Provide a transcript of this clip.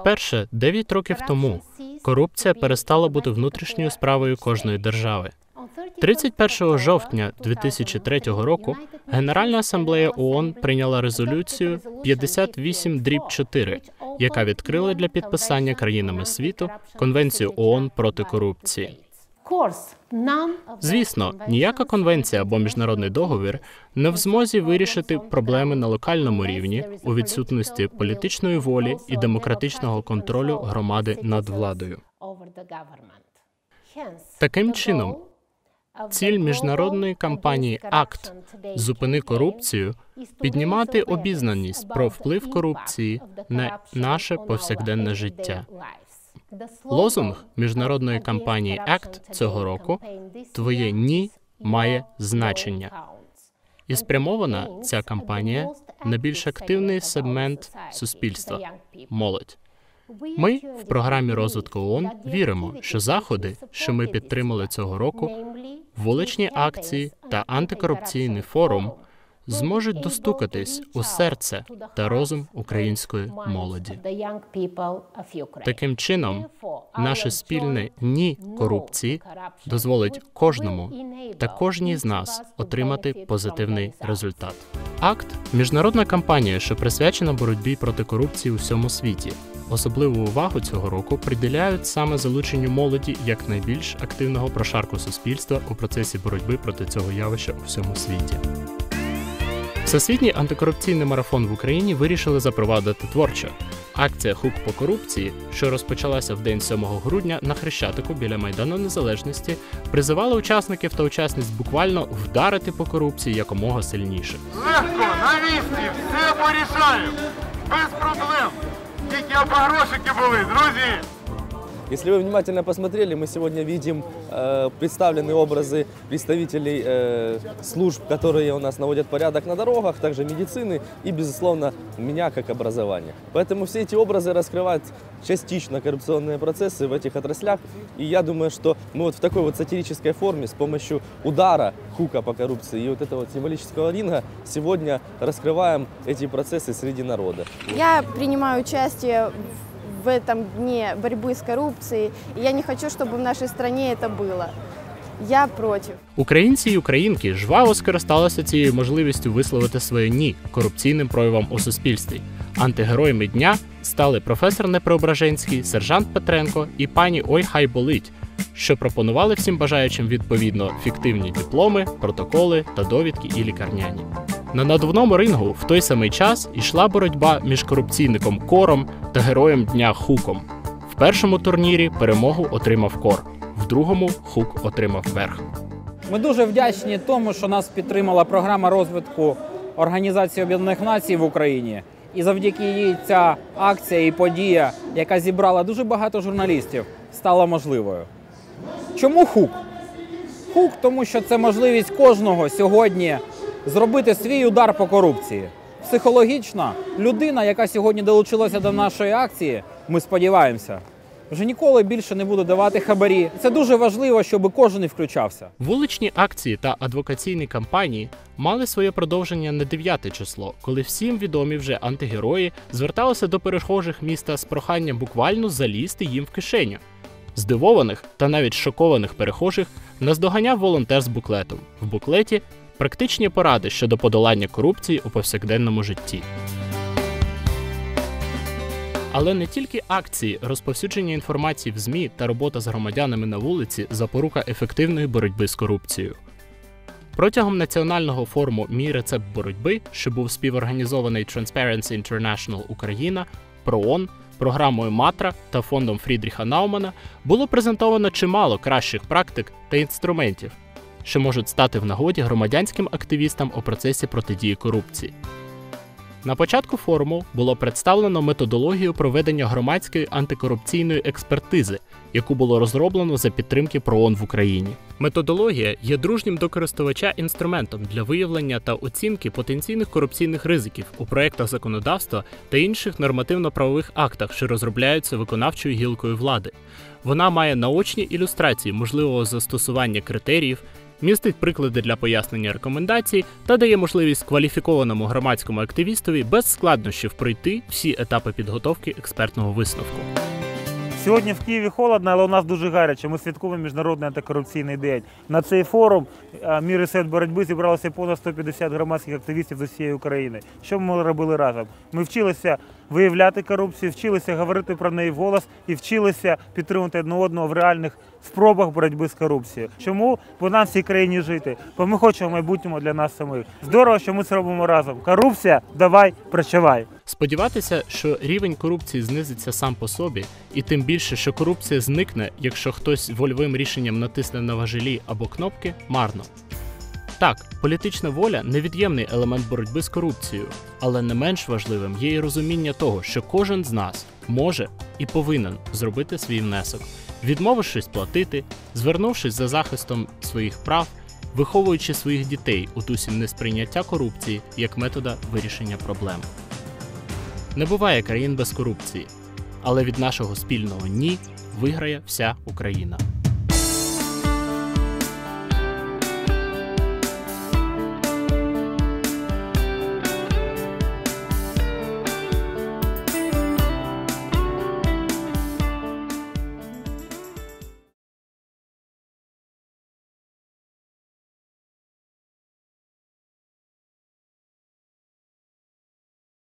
Вперше 9 років тому корупція перестала бути внутрішньою справою кожної держави. 31 жовтня 2003 року Генеральна асамблея ООН прийняла резолюцію 58 дріб 4, яка відкрила для підписання країнами світу Конвенцію ООН проти корупції. Звісно, ніяка конвенція або міжнародний договір не в змозі вирішити проблеми на локальному рівні у відсутності політичної волі і демократичного контролю громади над владою. Таким чином, ціль міжнародної кампанії АКТ зупини корупцію піднімати обізнаність про вплив корупції на наше повсякденне життя. Лозунг міжнародної кампанії ACT цього року Твоє ні має значення. І спрямована ця кампанія на більш активний сегмент суспільства молодь. Ми в програмі розвитку ООН віримо, що заходи, що ми підтримали цього року, вуличні акції та антикорупційний форум зможуть достукатись у серце та розум української молоді. Таким чином, наше спільне ні корупції дозволить кожному та кожній з нас отримати позитивний результат. Акт міжнародна кампанія, що присвячена боротьбі проти корупції у всьому світі. Особливу увагу цього року приділяють саме залученню молоді як найбільш активного прошарку суспільства у процесі боротьби проти цього явища у всьому світі. Всесвітній антикорупційний марафон в Україні вирішили запровадити творчо. Акція Хук по корупції, що розпочалася в день 7 грудня на Хрещатику біля Майдану Незалежності, призивала учасників та учасниць буквально вдарити по корупції якомога сильніше. Легко, на місці, все порішаємо. Без проблем. Тільки грошики були, друзі. Если вы внимательно посмотрели, мы сегодня видим э, представлены образы представителей э, служб, которые у нас наводят порядок на дорогах, также медицины и, безусловно, меня как образование. Поэтому все эти образы раскрывают частично коррупционные процессы в этих отраслях. И я думаю, что мы вот в такой вот сатирической форме с помощью удара хука по коррупции и вот этого вот символического ринга сегодня раскрываем эти процессы среди народа. Я принимаю участие в этом дне борьбы с коррупцией, и я не хочу, чтобы в нашей стране это было. Я против. Українці і українки жваво скористалися цією можливістю висловити своє ні корупційним проявам у суспільстві. Антигероями дня стали професор Непреображенський, сержант Петренко і пані Ой Хай болить, що пропонували всім бажаючим відповідно фіктивні дипломи, протоколи та довідки і лікарняні. На надувному рингу в той самий час йшла боротьба між корупційником Кором та героєм дня Хуком. В першому турнірі перемогу отримав Кор, в другому Хук отримав верх. Ми дуже вдячні тому, що нас підтримала програма розвитку Організації Об'єднаних Націй в Україні. І завдяки їй ця акція і подія, яка зібрала дуже багато журналістів, стала можливою. Чому хук? Хук, тому що це можливість кожного сьогодні зробити свій удар по корупції. Психологічно, людина, яка сьогодні долучилася до нашої акції, ми сподіваємося, вже ніколи більше не буде давати хабарі. Це дуже важливо, щоб кожен включався. Вуличні акції та адвокаційні кампанії мали своє продовження на 9 число, коли всім відомі вже антигерої зверталися до перехожих міста з проханням буквально залізти їм в кишеню. Здивованих та навіть шокованих перехожих наздоганяв волонтер з буклетом. В буклеті практичні поради щодо подолання корупції у повсякденному житті. Але не тільки акції, розповсюдження інформації в ЗМІ та робота з громадянами на вулиці запорука ефективної боротьби з корупцією. Протягом національного форуму Мій рецепт боротьби, що був співорганізований Transparency International Україна, ПРООН, програмою Матра та фондом Фрідріха Наумана, було презентовано чимало кращих практик та інструментів, що можуть стати в нагоді громадянським активістам у процесі протидії корупції. На початку форуму було представлено методологію проведення громадської антикорупційної експертизи, яку було розроблено за підтримки ПРООН в Україні. Методологія є дружнім до користувача інструментом для виявлення та оцінки потенційних корупційних ризиків у проєктах законодавства та інших нормативно-правових актах, що розробляються виконавчою гілкою влади. Вона має наочні ілюстрації можливого застосування критеріїв, містить приклади для пояснення рекомендацій та дає можливість кваліфікованому громадському активістові без складнощів пройти всі етапи підготовки експертного висновку. Сьогодні в Києві холодно, але у нас дуже гаряче. Ми святкуємо міжнародний антикорупційний день. На цей форум е, «Мір і світ боротьби зібралося понад 150 громадських активістів з усієї України. Що ми робили разом? Ми вчилися виявляти корупцію, вчилися говорити про неї вголос і вчилися підтримувати одне одного в реальних спробах боротьби з корупцією. Чому? Бо нам в цій країні жити, бо ми хочемо в майбутньому для нас самих. Здорово, що ми це робимо разом. Корупція, давай, прощавай. Сподіватися, що рівень корупції знизиться сам по собі, і тим більше, що корупція зникне, якщо хтось вольовим рішенням натисне на важелі або кнопки, марно. Так, політична воля невід'ємний елемент боротьби з корупцією, але не менш важливим є і розуміння того, що кожен з нас може і повинен зробити свій внесок, відмовившись платити, звернувшись за захистом своїх прав, виховуючи своїх дітей у дусі несприйняття корупції як метода вирішення проблем. Не буває країн без корупції, але від нашого спільного ні виграє вся Україна.